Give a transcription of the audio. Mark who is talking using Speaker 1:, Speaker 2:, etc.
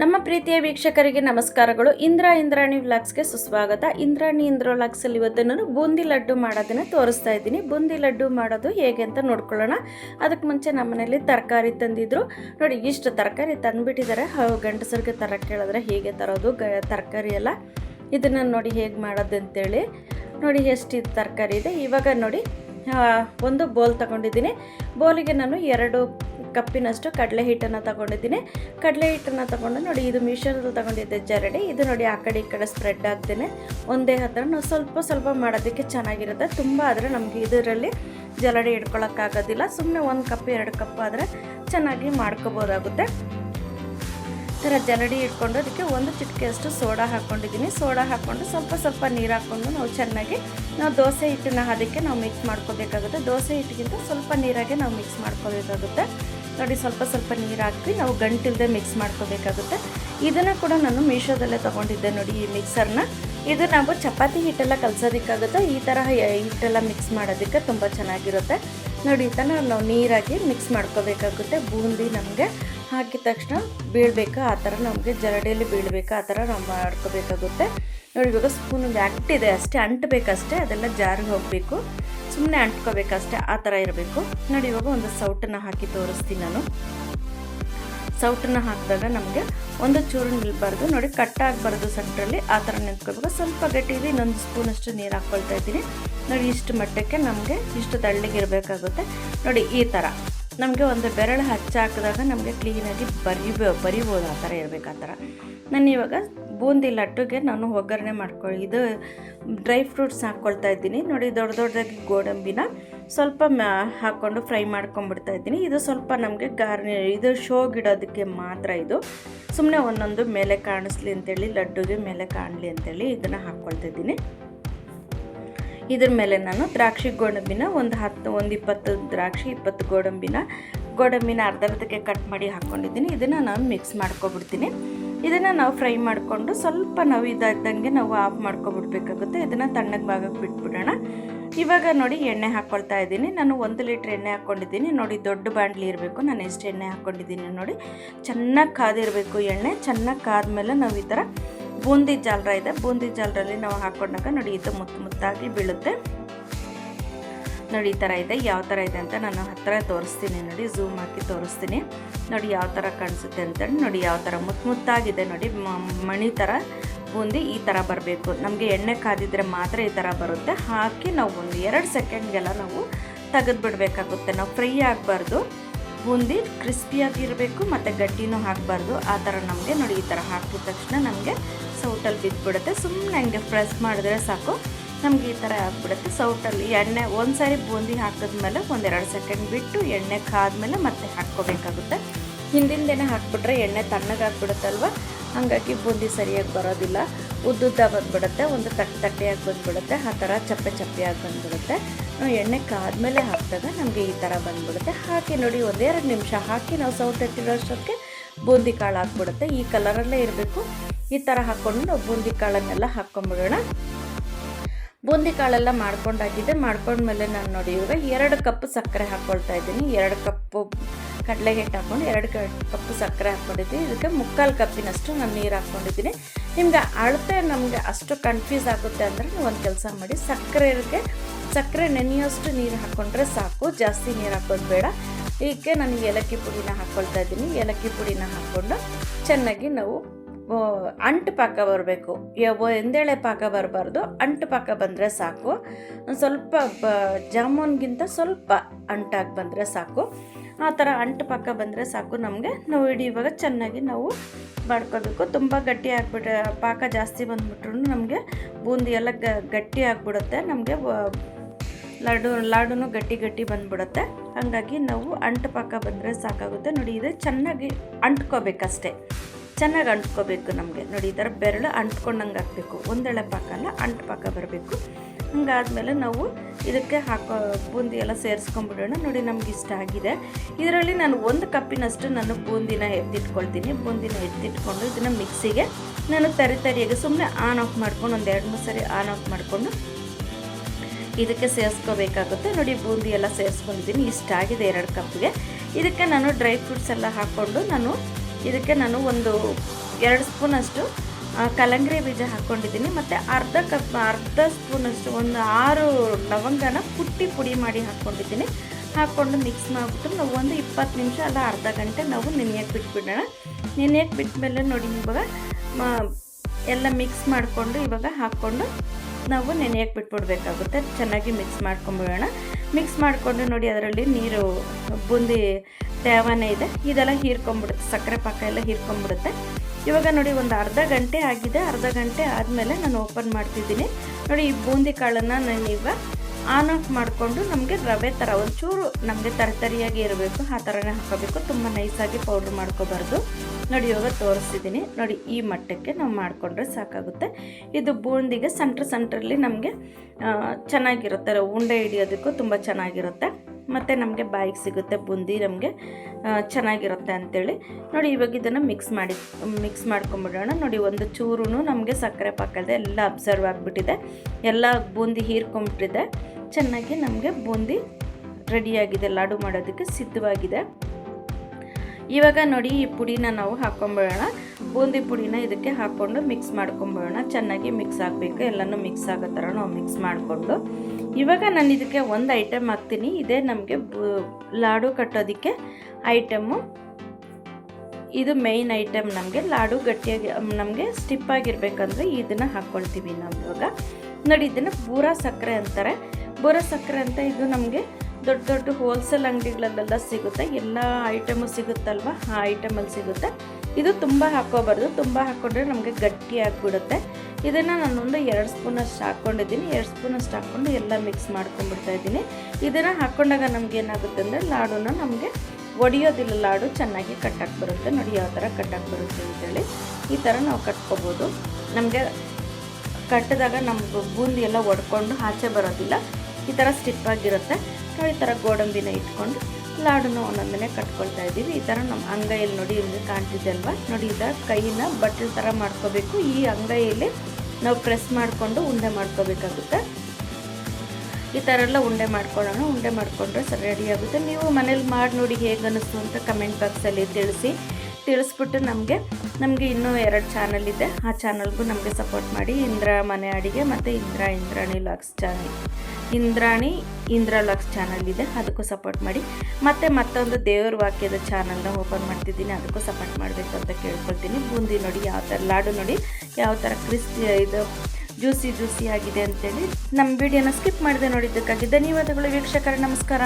Speaker 1: ನಮ್ಮ ಪ್ರೀತಿಯ ವೀಕ್ಷಕರಿಗೆ ನಮಸ್ಕಾರಗಳು. ಇಂದ್ರ ಇಂದ್ರಾಣಿ ವ್ಲಾಗ್ಸ್ಗೆ ಸುಸ್ವಾಗತ. ಇಂದ್ರಾಣಿ ಇಂದ್ರ ವ್ಲಾಗ್ಸಲ್ಲಿ ಇವತ್ತು ನಾನು ಬೂಂದಿ ಲಡ್ಡು ಮಾಡೋದನ್ನು ತೋರಿಸ್ತಾ ಇದ್ದೀನಿ. ಬೂಂದಿ ಲಡ್ಡು ಮಾಡೋದು ಹೇಗೆ ಅಂತ ನೋಡ್ಕೊಳ್ಳೋಣ. ಅದಕ್ಕೆ ಮುಂಚೆ ನಮ್ಮ ಮನೇಲಿ ತರಕಾರಿ ತಂದಿದ್ರು. ನೋಡಿ, ಇಷ್ಟು ತರಕಾರಿ ತಂದುಬಿಟ್ಟಿದ್ದಾರೆ. ಗಂಡಸರಿಗೆ ತರ ಕೇಳಿದ್ರೆ ಹೇಗೆ ತರೋದು, ಗ, ತರಕಾರಿ ಎಲ್ಲ. ಇದನ್ನು ನೋಡಿ ಹೇಗೆ ಮಾಡೋದು ಅಂತೇಳಿ ನೋಡಿ ಎಷ್ಟು ತರಕಾರಿ ಇದೆ. ಇವಾಗ ನೋಡಿ ಒಂದು ಬೋಲ್ ತಗೊಂಡಿದ್ದೀನಿ. ಬೋಲಿಗೆ ನಾನು ಎರಡು ಕಪ್ಪಿನಷ್ಟು ಕಡಲೆ ಹಿಟ್ಟನ್ನು ತಗೊಂಡಿದ್ದೀನಿ. ಕಡಲೆ ಹಿಟ್ಟನ್ನು ತಗೊಂಡು ನೋಡಿ, ಇದು ಮೀಶೋದಲ್ಲಿ ತಗೊಂಡಿದ್ದೆ ಜರಡಿ. ಇದು ನೋಡಿ ಆ ಕಡೆ ಈ ಕಡೆ ಸ್ಪ್ರೆಡ್ ಆಗ್ತೇನೆ ಒಂದೇ ಹತ್ರ ನಾವು ಸ್ವಲ್ಪ ಸ್ವಲ್ಪ ಮಾಡೋದಕ್ಕೆ ಚೆನ್ನಾಗಿರುತ್ತೆ. ತುಂಬ ಆದರೆ ನಮಗೆ ಇದರಲ್ಲಿ ಜರಡಿ ಇಟ್ಕೊಳ್ಳೋಕ್ಕಾಗೋದಿಲ್ಲ ಸುಮ್ಮನೆ ಒಂದು ಕಪ್, ಎರಡು ಕಪ್ ಆದರೆ ಚೆನ್ನಾಗಿ ಮಾಡ್ಕೋಬೋದಾಗುತ್ತೆ. ಥರ ಜರಡಿ ಇಟ್ಕೊಂಡು ಅದಕ್ಕೆ ಒಂದು ಚಿಟಿಕೆಯಷ್ಟು ಸೋಡಾ ಹಾಕ್ಕೊಂಡಿದ್ದೀನಿ ಸೋಡಾ ಹಾಕ್ಕೊಂಡು ಸ್ವಲ್ಪ ಸ್ವಲ್ಪ ನೀರು ಹಾಕ್ಕೊಂಡು ನಾವು ಚೆನ್ನಾಗಿ, ನಾವು ದೋಸೆ ಹಿಟ್ಟನ್ನ ಅದಕ್ಕೆ ನಾವು ಮಿಕ್ಸ್ ಮಾಡ್ಕೋಬೇಕಾಗುತ್ತೆ. ದೋಸೆ ಹಿಟ್ಟಿಗಿಂತ ಸ್ವಲ್ಪ ನೀರಾಗೆ ನಾವು ಮಿಕ್ಸ್ ಮಾಡ್ಕೋಬೇಕಾಗುತ್ತೆ. ನೋಡಿ, ಸ್ವಲ್ಪ ಸ್ವಲ್ಪ ನೀರು ಹಾಕಿ ನಾವು ಗಂಟಿಲ್ಲದೆ ಮಿಕ್ಸ್ ಮಾಡ್ಕೋಬೇಕಾಗುತ್ತೆ. ಇದನ್ನು ಕೂಡ ನಾನು ಮೀಶೋದಲ್ಲೇ ತೊಗೊಂಡಿದ್ದೆ ನೋಡಿ ಈ ಮಿಕ್ಸರ್ನ ಇದು ನಾವು ಚಪಾತಿ ಹಿಟ್ಟೆಲ್ಲ ಕಲಸೋದಕ್ಕಾಗುತ್ತೆ ಈ ಥರ ಹಿಟ್ಟೆಲ್ಲ ಮಿಕ್ಸ್ ಮಾಡೋದಕ್ಕೆ ತುಂಬ ಚೆನ್ನಾಗಿರುತ್ತೆ. ನೋಡಿ, ಈ ಥರ ನಾವು ನೀರಾಗಿ ಮಿಕ್ಸ್ ಮಾಡ್ಕೋಬೇಕಾಗುತ್ತೆ. ಬೂಂದಿ ನಮಗೆ ಹಾಕಿದ ತಕ್ಷಣ ಬೀಳಬೇಕು, ಆ ಥರ ನಮಗೆ ಜರಡಿಯಲ್ಲಿ ಬೀಳಬೇಕು, ಆ ಥರ ನಾವು ಮಾಡ್ಕೋಬೇಕಾಗುತ್ತೆ. ನೋಡಿ, ಇವಾಗ ಸ್ಪೂನ್ ಇದೆ ಅಷ್ಟೇ, ಅಂಟಬೇಕಷ್ಟೇ, ಅದೆಲ್ಲ ಜಾರಿಗೆ ಹೋಗಬೇಕು. ಸುಮ್ಮನೆ ಅಂಟ್ಕೋಬೇಕಷ್ಟೇ, ಆ ಥರ ಇರಬೇಕು. ನೋಡಿ, ಇವಾಗ ಒಂದು ಸೌಟನ್ನು ಹಾಕಿ ತೋರಿಸ್ತೀನಿ ನಾನು. ಸೌಟನ್ನು ಹಾಕಿದಾಗ ನಮಗೆ ಒಂದು ಚೂರು ನಿಲ್ಬಾರ್ದು. ನೋಡಿ, ಕಟ್ ಆಗಬಾರ್ದು ಸೆಂಟ್ರಲ್ಲಿ. ಆ ಥರ ನಿಂತ್ಕೋಬೇಕು ಸ್ವಲ್ಪ ಗಟ್ಟಿಲಿ ಇನ್ನೊಂದು ಸ್ಪೂನಷ್ಟು ನೀರು ಹಾಕ್ಕೊಳ್ತಾ ಇದ್ದೀನಿ. ನೋಡಿ, ಇಷ್ಟು ಮಟ್ಟಕ್ಕೆ ನಮಗೆ ಇಷ್ಟು ತಳ್ಳಗಿರಬೇಕಾಗುತ್ತೆ ನೋಡಿ, ಈ ಥರ. ನಮಗೆ ಒಂದು ಬೆರಳು ಹಚ್ಚಾಕಿದಾಗ ನಮಗೆ ಕ್ಲೀನಾಗಿ ಬರಿಬೋ, ಬರಿಬೋದು ಆ ಥರ ಇರಬೇಕು ಆ ಥರ. ನಾನು ಇವಾಗ ಬೂಂದಿ ಲಟ್ಟುಗೆ ನಾನು ಒಗ್ಗರಣೆ ಮಾಡ್ಕೊಳ್ಳಿ. ಇದು ಡ್ರೈ ಫ್ರೂಟ್ಸ್ ಹಾಕ್ಕೊಳ್ತಾ ಇದ್ದೀನಿ. ನೋಡಿ ದೊಡ್ಡ ದೊಡ್ಡದಾಗಿ ಗೋಡಂಬಿನ ಸ್ವಲ್ಪ ಹಾಕ್ಕೊಂಡು ಫ್ರೈ ಮಾಡ್ಕೊಂಡ್ಬಿಡ್ತಾ ಇದ್ದೀನಿ. ಇದು ಸ್ವಲ್ಪ ನಮಗೆ ಗಾರ್ನಿ, ಇದು ಶೋಗಿಡೋದಕ್ಕೆ ಮಾತ್ರ ಇದು. ಸುಮ್ಮನೆ ಒಂದೊಂದು ಮೇಲೆ ಕಾಣಿಸ್ಲಿ ಅಂತೇಳಿ, ಲಡ್ಡುಗೆ ಮೇಲೆ ಕಾಣಲಿ ಅಂತೇಳಿ ಇದನ್ನು ಹಾಕ್ಕೊಳ್ತಾ ಇದ್ದೀನಿ. ಇದ್ರ ಮೇಲೆ ನಾನು ದ್ರಾಕ್ಷಿ ಗೋಡಂಬಿನ ಒಂದು ಹತ್ತು ಒಂದು ಇಪ್ಪತ್ತು ದ್ರಾಕ್ಷಿ, ಇಪ್ಪತ್ತು ಗೋಡಂಬಿನ ಗೋಡಂಬಿನ ಅರ್ಧ ಅರ್ಧಕ್ಕೆ ಕಟ್ ಮಾಡಿ ಹಾಕ್ಕೊಂಡಿದ್ದೀನಿ ಇದನ್ನು ನಾನು ಮಿಕ್ಸ್ ಮಾಡ್ಕೊಬಿಡ್ತೀನಿ. ಇದನ್ನು ನಾವು ಫ್ರೈ ಮಾಡಿಕೊಂಡು ಸ್ವಲ್ಪ ನಾವು ಇದ್ದಂಗೆ ನಾವು ಆಫ್ ಮಾಡ್ಕೊಬಿಡ್ಬೇಕಾಗುತ್ತೆ. ಇದನ್ನು ತಣ್ಣಗೆ ಭಾಗಕ್ಕೆ ಬಿಟ್ಬಿಡೋಣ. ಇವಾಗ ನೋಡಿ ಎಣ್ಣೆ ಹಾಕ್ಕೊಳ್ತಾ ಇದ್ದೀನಿ. ನಾನು ಒಂದು ಲೀಟ್ರ್ ಎಣ್ಣೆ ಹಾಕ್ಕೊಂಡಿದ್ದೀನಿ ನೋಡಿ ದೊಡ್ಡ ಬಾಂಡ್ಲಿ ಇರಬೇಕು. ನಾನು ಎಷ್ಟು ಎಣ್ಣೆ ಹಾಕ್ಕೊಂಡಿದ್ದೀನಿ ನೋಡಿ. ಚೆನ್ನಾಗಿ ಕಾದಿರಬೇಕು ಎಣ್ಣೆ. ಚೆನ್ನಾಗಿ ಕಾದ ಮೇಲೆ ನಾವು ಈ ಥರ ಬೂಂದಿ ಜಾಲರ ಇದೆ. ಬೂಂದಿ ಜಾಲರಲ್ಲಿ ನಾವು ಹಾಕೊಂಡಾಗ ನೋಡಿ, ಇದು ಮುತ್ತು ಮುತ್ತಾಗಿ ಬೀಳುತ್ತೆ. ನೋಡಿ, ಈ ಥರ ಇದೆ. ಯಾವ ಥರ ಇದೆ ಅಂತ ನಾನು ಹತ್ತಿರ ತೋರಿಸ್ತೀನಿ. ನೋಡಿ ಝೂಮ್ ಹಾಕಿ ತೋರಿಸ್ತೀನಿ. ನೋಡಿ, ಯಾವ ಥರ ಕಾಣಿಸುತ್ತೆ ಅಂತೇಳಿ. ನೋಡಿ, ಯಾವ ಥರ ಮುತ್ತು ಮುತ್ತಾಗಿದೆ. ನೋಡಿ ಮಣಿ ಥರ ಬೂಂದಿ ಈ ಥರ ಬರಬೇಕು. ನಮಗೆ ಎಣ್ಣೆ ಕಾದಿದ್ರೆ ಮಾತ್ರ ಈ ಥರ ಬರುತ್ತೆ. ಹಾಕಿ ನಾವು ಒಂದು ಎರಡು ಸೆಕೆಂಡ್ಗೆಲ್ಲ ನಾವು ತೆಗೆದು ಬಿಡಬೇಕಾಗುತ್ತೆ ನಾವು ಫ್ರೈ ಆಗಬಾರ್ದು. ಬೂಂದಿ ಕ್ರಿಸ್ಪಿಯಾಗಿರಬೇಕು ಮತ್ತು ಗಟ್ಟಿನೂ ಹಾಕಬಾರ್ದು. ಆ ಥರ ನಮಗೆ ನೋಡಿ, ಈ ಥರ ಹಾಕಿದ ತಕ್ಷಣ ನಮಗೆ ಸೌಟಲ್ಲಿ ಬಿದ್ದುಬಿಡುತ್ತೆ ಸುಮ್ಮನೆ ಹಂಗೆ ಪ್ರೆಸ್ ಮಾಡಿದ್ರೆ ಸಾಕು. ನಮಗೆ ಈ ಥರ ಆಗ್ಬಿಡುತ್ತೆ. ಸೌಟಲ್ಲಿ ಎಣ್ಣೆ, ಒಂದು ಸಾರಿ ಬೂಂದಿ ಹಾಕಿದ್ಮೇಲೆ ಒಂದೆರಡು ಸೆಕೆಂಡ್ ಬಿಟ್ಟು ಎಣ್ಣೆ ಕಾದ್ಮೇಲೆ ಮತ್ತೆ ಹಾಕ್ಕೋಬೇಕಾಗುತ್ತೆ. ಹಿಂದಿಂದೇನೆ ಹಾಕ್ಬಿಟ್ರೆ ಎಣ್ಣೆ ತಣ್ಣಗಾಗ್ಬಿಡುತ್ತಲ್ವ? ಹಾಗಾಗಿ ಬೂಂದಿ ಸರಿಯಾಗಿ ಬರೋದಿಲ್ಲ. ಉದ್ದುದ್ದ ಬಂದ್ಬಿಡುತ್ತೆ, ಒಂದು ತಟ್ಟೆ ತಟ್ಟೆಯಾಗಿ ಬಂದ್ಬಿಡುತ್ತೆ, ಆ ಥರ ಚಪ್ಪೆ ಚಪ್ಪೆಯಾಗಿ ಬಂದ್ಬಿಡುತ್ತೆ. ಎಣ್ಣೆ ಕಾದ್ಮೇಲೆ ಹಾಕಿದಾಗ ನಮಗೆ ಈ ಥರ ಬಂದ್ಬಿಡುತ್ತೆ. ಹಾಕಿ ನೋಡಿ ಒಂದೆರಡು ನಿಮಿಷ ಹಾಕಿ ನಾವು ಸೌಟೆಟ್ಟಿರೋಷ್ಟೊತ್ತಿಗೆ ಬೂಂದಿ ಕಾಳು ಹಾಕ್ಬಿಡುತ್ತೆ. ಈ ಕಲರಲ್ಲೇ ಇರಬೇಕು. ಈ ಥರ ಹಾಕ್ಕೊಂಡು ನಾವು ಬೂಂದಿ ಕಾಳನ್ನೆಲ್ಲ ಹಾಕ್ಕೊಂಬಿಡೋಣ. ಬೂಂದಿ ಕಾಳೆಲ್ಲ ಮಾಡ್ಕೊಂಡಾಗಿದೆ. ಮಾಡ್ಕೊಂಡ್ಮೇಲೆ ನಾನು ನೋಡಿ ಇವಾಗ ಎರಡು ಕಪ್ ಸಕ್ಕರೆ ಹಾಕ್ಕೊಳ್ತಾ ಇದ್ದೀನಿ. ಎರಡು ಕಪ್ಪು ಕಡಲೆ ಹಿಟ್ಟು ಹಾಕ್ಕೊಂಡು ಎರಡು ಕಪ್ಪು ಸಕ್ಕರೆ ಹಾಕ್ಕೊಂಡಿದ್ದೀನಿ. ಇದಕ್ಕೆ ಮುಕ್ಕಾಲು ಕಪ್ಪಿನಷ್ಟು ನಾನು ನೀರು ಹಾಕ್ಕೊಂಡಿದ್ದೀನಿ. ನಿಮ್ಗೆ ಅಳತೆ ನಮಗೆ ಅಷ್ಟು ಕನ್ಫ್ಯೂಸ್ ಆಗುತ್ತೆ ಅಂದರೆ ನೀವು ಒಂದು ಕೆಲಸ ಮಾಡಿ ಸಕ್ಕರೆಗೆ, ಸಕ್ಕರೆ ನೆನೆಯೋಷ್ಟು ನೀರು ಹಾಕ್ಕೊಂಡ್ರೆ ಸಾಕು. ಜಾಸ್ತಿ ನೀರು ಹಾಕೋದು ಬೇಡ. ಇದಕ್ಕೆ ನಾನು ಏಲಕ್ಕಿ ಪುಡಿನ ಹಾಕ್ಕೊಳ್ತಾ ಇದ್ದೀನಿ. ಏಲಕ್ಕಿ ಪುಡಿನ ಹಾಕ್ಕೊಂಡು ಚೆನ್ನಾಗಿ ನಾವು ಅಂಟು ಪಾಕ ಬರಬೇಕು. ಎಂದೇಳೆ ಪಾಕ ಬರಬಾರ್ದು, ಅಂಟು ಪಾಕ ಬಂದರೆ ಸಾಕು. ಸ್ವಲ್ಪ ಜಾಮೂನ್ಗಿಂತ ಸ್ವಲ್ಪ ಅಂಟಾಗಿ ಬಂದರೆ ಸಾಕು. ಆ ಥರ ಅಂಟು ಪಕ್ಕ ಬಂದರೆ ಸಾಕು ನಮಗೆ. ನಾವು ಇಡೀ ಇವಾಗ ಚೆನ್ನಾಗಿ ನಾವು ಮಾಡ್ಕೋಬೇಕು. ತುಂಬ ಗಟ್ಟಿ ಆಗಿಬಿಟ್ರೆ, ಪಾಕ ಜಾಸ್ತಿ ಬಂದ್ಬಿಟ್ರು ನಮಗೆ ಬೂಂದಿ ಎಲ್ಲ ಗಟ್ಟಿ ಆಗಿಬಿಡುತ್ತೆ. ನಮಗೆ ಲಾಡು ಲಾಡುನು ಗಟ್ಟಿ ಗಟ್ಟಿ ಬಂದ್ಬಿಡುತ್ತೆ. ಹಾಗಾಗಿ ನಾವು ಅಂಟು ಪಾಕ ಬಂದರೆ ಸಾಕಾಗುತ್ತೆ. ನೋಡಿ, ಇದು ಚೆನ್ನಾಗಿ ಅಂಟ್ಕೋಬೇಕಷ್ಟೇ. ಚೆನ್ನಾಗಿ ಅಂಟ್ಕೋಬೇಕು ನಮಗೆ. ನೋಡಿ, ಈ ಥರ ಬೆರಳು ಅಂಟ್ಕೊಂಡಂಗೆ ಹಾಕಬೇಕು. ಒಂದೆಳೆ ಪಾಕ ಅಲ್ಲ ಅಂಟು ಪಾಕ ಬರಬೇಕು. ಹಂಗಾದ್ಮೇಲೆ ನಾವು ಇದಕ್ಕೆ ಹಾಕೋ ಬೂಂದಿ ಎಲ್ಲ ಸೇರಿಸ್ಕೊಂಡ್ಬಿಡೋಣ ನೋಡಿ ನಮ್ಗೆ ಇಷ್ಟ ಆಗಿದೆ. ಇದರಲ್ಲಿ ನಾನು ಒಂದು ಕಪ್ಪಿನಷ್ಟು ನಾನು ಬೂಂದಿನ ಎತ್ತಿಟ್ಕೊಳ್ತೀನಿ. ಬೂಂದಿನ ಎತ್ತಿಟ್ಕೊಂಡು ಇದನ್ನು ಮಿಕ್ಸಿಗೆ ನಾನು ತರಿ ತರಿಯಾಗಿ ಸುಮ್ಮನೆ ಆನ್ ಆಫ್ ಮಾಡ್ಕೊಂಡು ಒಂದು ಎರಡು ಮೂರು ಸರಿ ಆನ್ ಆಫ್ ಮಾಡಿಕೊಂಡು ಇದಕ್ಕೆ ಸೇರಿಸ್ಕೋಬೇಕಾಗುತ್ತೆ. ನೋಡಿ ಬೂಂದಿ ಎಲ್ಲ ಸೇರಿಸ್ಕೊಂಡಿದ್ದೀನಿ. ಇಷ್ಟ ಆಗಿದೆ ಎರಡು ಕಪ್ಗೆ ಇದಕ್ಕೆ ನಾನು ಡ್ರೈ ಫ್ರೂಟ್ಸ್ ಎಲ್ಲ ಹಾಕ್ಕೊಂಡು ನಾನು ಇದಕ್ಕೆ ನಾನು ಒಂದು ಎರಡು ಸ್ಪೂನಷ್ಟು ಆ, ಕಲ್ಲಂಗಡಿ ಬೀಜ ಹಾಕ್ಕೊಂಡಿದ್ದೀನಿ ಮತ್ತು ಅರ್ಧ ಕಪ್ ಅರ್ಧ ಸ್ಪೂನಷ್ಟು ಒಂದು ಆರು ಲವಂಗನ ಪುಟ್ಟಿ ಪುಡಿ ಮಾಡಿ ಹಾಕ್ಕೊಂಡಿದ್ದೀನಿ ಹಾಕ್ಕೊಂಡು ಮಿಕ್ಸ್ ಮಾಡಿಬಿಟ್ಟು ನಾವು ಒಂದು ಇಪ್ಪತ್ತು ನಿಮಿಷ ಅಲ್ಲ ಅರ್ಧ ಗಂಟೆ ನಾವು ನೆನೆಯಕ್ಕೆ ಬಿಟ್ಬಿಡೋಣ. ನೆನೆಯಕ್ಕೆ ಬಿಟ್ಮೇಲೆ ನೋಡಿ ಇವಾಗ ಎಲ್ಲ ಮಿಕ್ಸ್ ಮಾಡಿಕೊಂಡು ಇವಾಗ ಹಾಕ್ಕೊಂಡು ನಾವು ನೆನೆಯಕ್ಕೆ ಬಿಟ್ಬಿಡ್ಬೇಕಾಗುತ್ತೆ. ಚೆನ್ನಾಗಿ ಮಿಕ್ಸ್ ಮಾಡ್ಕೊಂಬಿಡೋಣ. ಮಿಕ್ಸ್ ಮಾಡಿಕೊಂಡು ನೋಡಿ ಅದರಲ್ಲಿ ನೀರು ಬೂಂದಿ ತೇವಾನೆ ಇದೆ. ಇದೆಲ್ಲ ಹೀರ್ಕೊಂಬಿಡುತ್ತೆ. ಸಕ್ಕರೆ ಪಾಕ ಎಲ್ಲ ಹೀರ್ಕೊಂಬಿಡುತ್ತೆ. ಇವಾಗ ನೋಡಿ ಒಂದು ಅರ್ಧ ಗಂಟೆ ಆಗಿದೆ. ಅರ್ಧ ಗಂಟೆ ಆದಮೇಲೆ ನಾನು ಓಪನ್ ಮಾಡ್ತಿದ್ದೀನಿ. ನೋಡಿ ಈ ಬೂಂದಿ ಕಾಳನ್ನು ನಾನು ಇವಾಗ ಆನ್ ಆಫ್ ಮಾಡಿಕೊಂಡು ನಮಗೆ ರವೆ ಥರ ಒಂಚೂರು ನಮಗೆ ತರತರಿಯಾಗಿ ಇರಬೇಕು. ಆ ಥರನೇ ಹಾಕೋಬೇಕು. ತುಂಬ ನೈಸಾಗಿ ಪೌಡ್ರ್ ಮಾಡ್ಕೋಬಾರ್ದು. ನೋಡಿ, ಇವಾಗ ತೋರಿಸ್ತಿದ್ದೀನಿ. ನೋಡಿ, ಈ ಮಟ್ಟಕ್ಕೆ ನಾವು ಮಾಡಿಕೊಂಡ್ರೆ ಸಾಕಾಗುತ್ತೆ. ಇದು ಬೂಂದಿಗೆ ಸೆಂಟ್ರ್ ಸೆಂಟ್ರಲ್ಲಿ ನಮಗೆ ಚೆನ್ನಾಗಿರುತ್ತೆ. ಉಂಡೆ ಹಿಡಿಯೋದಕ್ಕೂ ತುಂಬ ಚೆನ್ನಾಗಿರುತ್ತೆ. ಮತ್ತು ನಮಗೆ ಬಾಯಿಗೆ ಸಿಗುತ್ತೆ ಬೂಂದಿ, ನಮಗೆ ಚೆನ್ನಾಗಿರುತ್ತೆ ಅಂಥೇಳಿ ನೋಡಿ, ಇವಾಗ ಇದನ್ನು ಮಿಕ್ಸ್ ಮಾಡಿ ಮಿಕ್ಸ್ ಮಾಡ್ಕೊಂಬಿಡೋಣ. ನೋಡಿ, ಒಂದು ಚೂರು ನಮಗೆ ಸಕ್ಕರೆ ಪಾಕಲ್ದೆ ಎಲ್ಲ ಅಬ್ಸರ್ವ್ ಆಗಿಬಿಟ್ಟಿದೆ. ಎಲ್ಲ ಬೂಂದಿ ಹೀರ್ಕೊಂಬಿಟ್ಟಿದೆ. ಚೆನ್ನಾಗಿ ನಮಗೆ ಬೂಂದಿ ರೆಡಿಯಾಗಿದೆ ಲಾಡು ಮಾಡೋದಕ್ಕೆ ಸಿದ್ಧವಾಗಿದೆ. ಇವಾಗ ನೋಡಿ ಈ ಪುಡಿನ ನಾವು ಹಾಕ್ಕೊಂಬಿಡೋಣ ಬೂಂದಿ ಪುಡಿನ ಇದಕ್ಕೆ ಹಾಕ್ಕೊಂಡು ಮಿಕ್ಸ್ ಮಾಡ್ಕೊಂಬಿಡೋಣ ಚೆನ್ನಾಗಿ ಮಿಕ್ಸ್ ಆಗಬೇಕು. ಎಲ್ಲನೂ ಮಿಕ್ಸ್ ಆಗೋ ಥರ ನಾವು ಮಿಕ್ಸ್ ಮಾಡಿಕೊಂಡು. ಇವಾಗ ನಾನು ಇದಕ್ಕೆ ಒಂದು ಐಟಮ್ ಹಾಕ್ತೀನಿ. ಇದೇ ನಮಗೆ ಲಾಡು ಕಟ್ಟೋದಕ್ಕೆ ಐಟಮು ಇದು ಮೇಯ್ನ್ ಐಟಮ್ ನಮಗೆ. ಲಾಡು ಗಟ್ಟಿಯಾಗಿ ನಮಗೆ ಸ್ಟಿಪ್ ಆಗಿರ್ಬೇಕಂದ್ರೆ ಇದನ್ನು ಹಾಕ್ಕೊಳ್ತೀವಿ ನಾವು ಇವಾಗ ನೋಡಿ, ಇದನ್ನು ಬೂರಾ ಸಕ್ಕರೆ ಅಂತಾರೆ. ಬೂರಾ ಸಕ್ಕರೆ ಅಂತ ಇದು ನಮಗೆ ದೊಡ್ಡ ದೊಡ್ಡ ಹೋಲ್ಸೇಲ್ ಅಂಗಡಿಗಳಲ್ಲೆಲ್ಲ ಸಿಗುತ್ತೆ. ಎಲ್ಲ ಐಟಮು ಸಿಗುತ್ತಲ್ವ? ಆ ಐಟಮಲ್ಲಿ ಸಿಗುತ್ತೆ. ಇದು ತುಂಬ ಹಾಕೋಬಾರ್ದು ತುಂಬ ಹಾಕ್ಕೊಂಡ್ರೆ ನಮಗೆ ಗಟ್ಟಿ ಆಗಿಬಿಡುತ್ತೆ. ಇದನ್ನು ನಾನೊಂದು ಎರಡು ಸ್ಪೂನಷ್ಟು ಹಾಕ್ಕೊಂಡಿದ್ದೀನಿ. ಎರಡು ಸ್ಪೂನಷ್ಟು ಹಾಕ್ಕೊಂಡು ಎಲ್ಲ ಮಿಕ್ಸ್ ಮಾಡ್ಕೊಂಡ್ಬಿಡ್ತಾ ಇದ್ದೀನಿ. ಇದನ್ನು ಹಾಕ್ಕೊಂಡಾಗ ನಮ್ಗೆ ಏನಾಗುತ್ತೆ ಅಂದರೆ ಲಾಡುನ ನಮಗೆ ಒಡೆಯೋದಿಲ್ಲ. ಲಾಡು ಚೆನ್ನಾಗಿ ಕಟ್ಟಕ್ಕೆ ಬರುತ್ತೆ. ನೋಡಿ ಯಾವ ಥರ ಕಟ್ಟಕ್ಕೆ ಬರುತ್ತೆ ಅಂತೇಳಿ. ಈ ಥರ ನಾವು ಕಟ್ಕೋಬೋದು. ನಮಗೆ ಕಟ್ಟಿದಾಗ ನಮ್ಗೆ ಬೂಂದಿ ಎಲ್ಲ ಒಡ್ಕೊಂಡು ಆಚೆ ಬರೋದಿಲ್ಲ. ಈ ಥರ ಸ್ಟಿಪ್ ನಾವು ಈ ಥರ ಗೋಡಂಬಿನ ಇಟ್ಕೊಂಡು ಲಾಡುನ ಒಂದೊಂದನೇ ಕಟ್ಕೊಳ್ತಾ ಇದ್ದೀವಿ. ಈ ಥರ ನಮ್ಮ ಅಂಗೈಯಲ್ಲಿ ನೋಡಿ ಇಲ್ಲಿ ಕಾಣ್ತಿದೆ ಅಲ್ವಾ? ನೋಡಿ, ಈ ಥರ ಕೈನ ಬಟ್ಟೆ ಥರ ಮಾಡ್ಕೋಬೇಕು. ಈ ಅಂಗೈಯಲ್ಲಿ ನಾವು ಪ್ರೆಸ್ ಮಾಡಿಕೊಂಡು ಉಂಡೆ ಮಾಡ್ಕೋಬೇಕಾಗುತ್ತೆ. ಈ ಥರ ಎಲ್ಲ ಉಂಡೆ ಮಾಡ್ಕೊಳ್ಳೋಣ. ಉಂಡೆ ಮಾಡಿಕೊಂಡ್ರೆ ಸರಿ ರೆಡಿ ಆಗುತ್ತೆ. ನೀವು ಮನೇಲಿ ಮಾಡಿ ನೋಡಿ ಹೇಗೆ ಅನ್ನಿಸ್ತು ಅಂತ ಕಮೆಂಟ್ ಬಾಕ್ಸಲ್ಲಿ ತಿಳಿಸಿ. ತಿಳಿಸ್ಬಿಟ್ಟು ನಮಗೆ ನಮಗೆ ಇನ್ನೂ ಎರಡು ಚಾನಲ್ ಇದೆ. ಆ ಚಾನಲ್ಗೂ ನಮಗೆ ಸಪೋರ್ಟ್ ಮಾಡಿ. ಇಂದ್ರ ಮನೆ ಅಡಿಗೆ ಮತ್ತು ಇಂದ್ರ ಇಂದ್ರಾಣಿ ಲಾಕ್ಸ್ ಚಾನಲ್. ಇಂದ್ರಾಣಿ ಇಂದ್ರ ಲಾಕ್ಸ್ ಚಾನಲ್ ಇದೆ, ಅದಕ್ಕೂ ಸಪೋರ್ಟ್ ಮಾಡಿ. ಮತ್ತು ಮತ್ತೊಂದು ದೇವ್ರ ವಾಕ್ಯದ ಚಾನಲ್ನ ಓಪನ್ ಮಾಡ್ತಿದ್ದೀನಿ, ಅದಕ್ಕೂ ಸಪೋರ್ಟ್ ಮಾಡಬೇಕು ಅಂತ ಕೇಳ್ಕೊಳ್ತೀನಿ. ಬೂಂದಿ ನೋಡಿ, ಯಾವ ಥರ ಲಾಡು ನೋಡಿ, ಯಾವ ಥರ ಕ್ರಿಸ್ಪಿ ಇದು ಜ್ಯೂಸಿ ಜ್ಯೂಸಿ ಆಗಿದೆ ಅಂತೇಳಿ. ನಮ್ಮ ವಿಡಿಯೋನ ಸ್ಕಿಪ್ ಮಾಡಿದೆ ನೋಡಿದ್ದಕ್ಕಾಗಿ ಧನ್ಯವಾದಗಳು ವೀಕ್ಷಕರ, ನಮಸ್ಕಾರ.